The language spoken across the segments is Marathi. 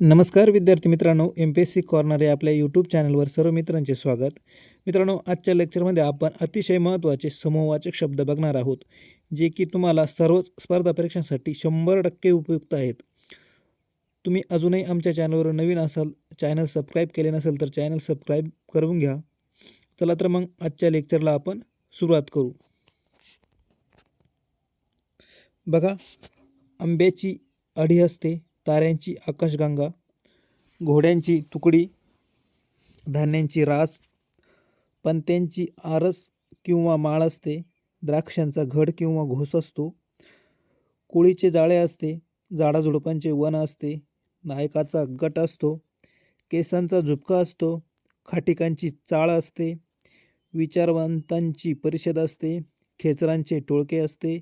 नमस्कार विद्यार्थी मित्रांनो M P S C corner या आपल्या यूट्यूब चॅनलवर सर्व मित्रांचे स्वागत. मित्रांनो आजच्या लेक्चरमध्ये आपण अतिशय महत्त्वाचे समूहवाचक शब्द बघणार आहोत जे की तुम्हाला सर्वच स्पर्धा परीक्षांसाठी शंभर टक्के उपयुक्त आहेत. तुम्ही अजूनही आमच्या चॅनलवर नवीन असाल चॅनल सबस्क्राईब केले नसेल तर चॅनल सबस्क्राईब करून घ्या. चला तर मग आजच्या लेक्चरला आपण सुरुवात करू. बघा आंब्याची अडी असते ताऱ्यांची आकाशगंगा घोड्यांची तुकडी धान्यांची रास पंत्यांची आरस किंवा माळ असते द्राक्षांचा घड किंवा घोस असतो कोळीचे जाळे असते झाडाझुडपांचे वन असते नायकाचा गट असतो केसांचा झुपका असतो खाटिकांची चाळ असते विचारवंतांची परिषद असते खेचरांचे टोळके असते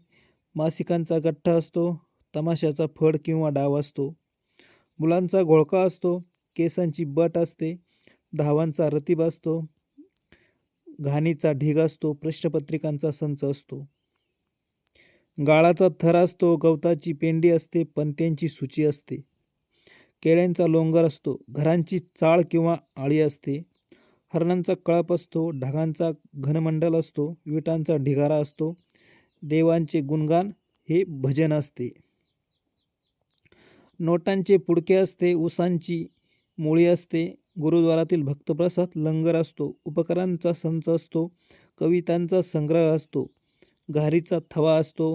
मासिकांचा गठ्ठा असतो तमाशाचा फड किंवा डाव असतो. मुलांचा घोळका असतो केसांची बट असते धावांचा रतीब असतो घाणीचा ढीग असतो प्रश्नपत्रिकांचा संच असतो. गाळाचा थर असतो गवताची पेंडी असते पंत्यांची सूची असते. केळ्यांचा लोंगर असतो घरांची चाळ किंवा आळी असते. हरणांचा कळप असतो ढगांचा घनमंडल असतो विटांचा ढिगारा असतो. देवांचे गुणगान हे भजन असते. नोटांचे पुडके असते उसांची मुळी असते गुरुद्वारातील भक्तप्रसाद लंगर असतो उपकरांचा संच असतो कवितांचा संग्रह असतो घारीचा थवा असतो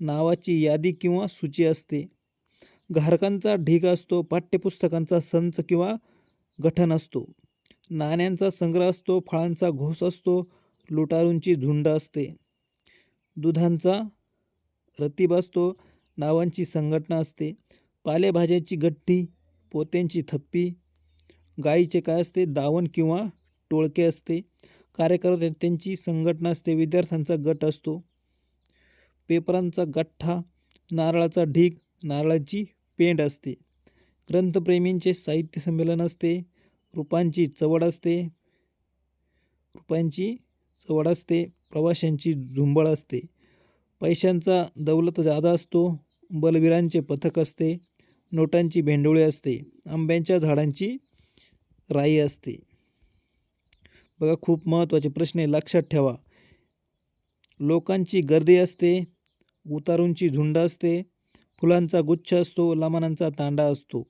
नावाची यादी किंवा सूची असते घारकांचा ढीग असतो पाठ्यपुस्तकांचा संच किंवा गठन असतो नाण्यांचा संग्रह असतो फळांचा घोस असतो लुटारूंची झुंड असते दुधांचा रतीब असतो नावांची संघटना असते पालेभाज्याची गठ्ठी पोत्यांची थप्पी गाईचे काय असते दावण किंवा टोळके असते कार्यकर्त्यांची संघटना असते विद्यार्थ्यांचा गट असतो. पेपरांचा गठ्ठा नारळाचा ढीग नारळाची पेंड असते. ग्रंथप्रेमींचे साहित्य संमेलन असते रूपांची चवड असते रूपांची चवड असते प्रवाशांची झुंबळ असते. पैशांचा दौलत जादा असतो बलवीरांचे पथक असते नोटांची भेंडोळी असते. आंब्यांच्या झाडांची राई असते. बघा खूप महत्त्वाचे प्रश्न आहे. लक्षात ठेवा. लोकांची गर्दी असते. उतारूंची झुंड असते. फुलांचा गुच्छ असतो. लमानांचा तांडा असतो.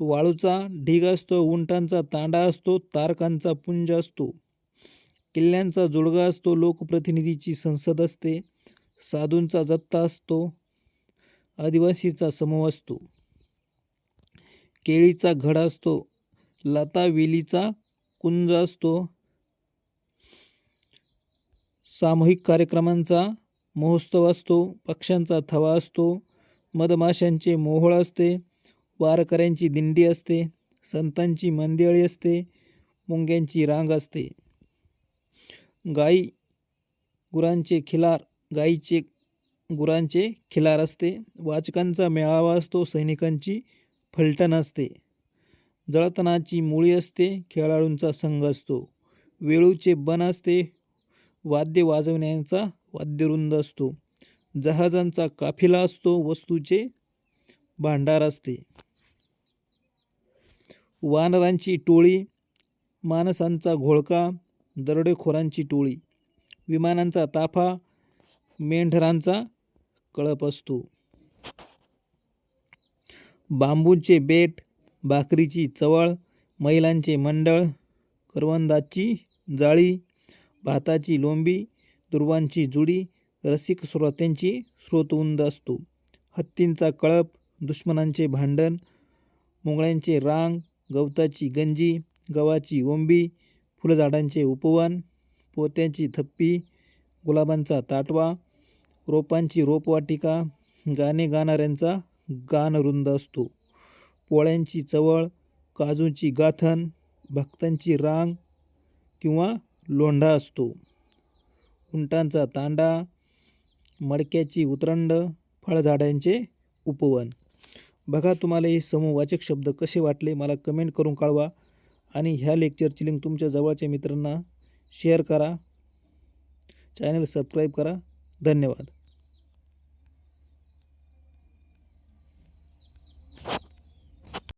वाळूचा ढीग असतो. उंटांचा तांडा असतो. तारकांचा पुंज असतो. किल्ल्यांचा जुडगा असतो. लोकप्रतिनिधीची संसद असते. साधूंचा जत्ता असतो. आदिवासीचा समूह असतो. केळीचा घड असतो लता वेलीचा कुंज असतो. सामूहिक कार्यक्रमांचा महोत्सव असतो पक्ष्यांचा थवा असतो मधमाशांचे मोहोळ असते वारकऱ्यांची दिंडी असते संतांची मंदिळी असते मुंग्यांची रांग असते. गाई गुरांचे खिलार गाईचे गुरांचे खिलार असते वाचकांचा मेळावा असतो सैनिकांची फलटण असते. जळतणाची मुळी असते खेळाडूंचा संघ असतो. वेळूचे बन असते वाद्य वाजवण्याचा वाद्यवृंद असतो. जहाजांचा काफिला असतो वस्तूचे भांडार असते. वानरांची टोळी माणसांचा घोळका दरोडेखोरांची टोळी विमानांचा ताफा मेंढरांचा कळप असतो. बांबूचे बेट भाकरीची चवळ महिलांचे मंडळ करवंदाची जाळी भाताची लोंबी दुर्वांची जुडी रसिक श्रोत्यांची स्रोतवुंद असतो. हत्तींचा कळप दुश्मनांचे भांडण मुंगळ्यांचे रांग गवताची गंजी गव्हाची ओंबी फुलझाडांचे उपवन पोत्यांची थप्पी गुलाबांचा ताटवा रोपांची रोपवाटिका गाणे गाणाऱ्यांचा गानरुंद असतो. पोळ्यांची चवळ काजूची गाथन भक्तांची रांग किंवा लोंढा असतो. उंटांचा तांडा मडक्याची उतरंड फळझाडांचे उपवन. बघा तुम्हाला हे समूहवाचक शब्द कसे वाटले मला कमेंट करून कळवा आणि ह्या लेक्चरची लिंक तुमच्या जवळच्या मित्रांना शेअर करा. चॅनल सबस्क्राईब करा. धन्यवाद.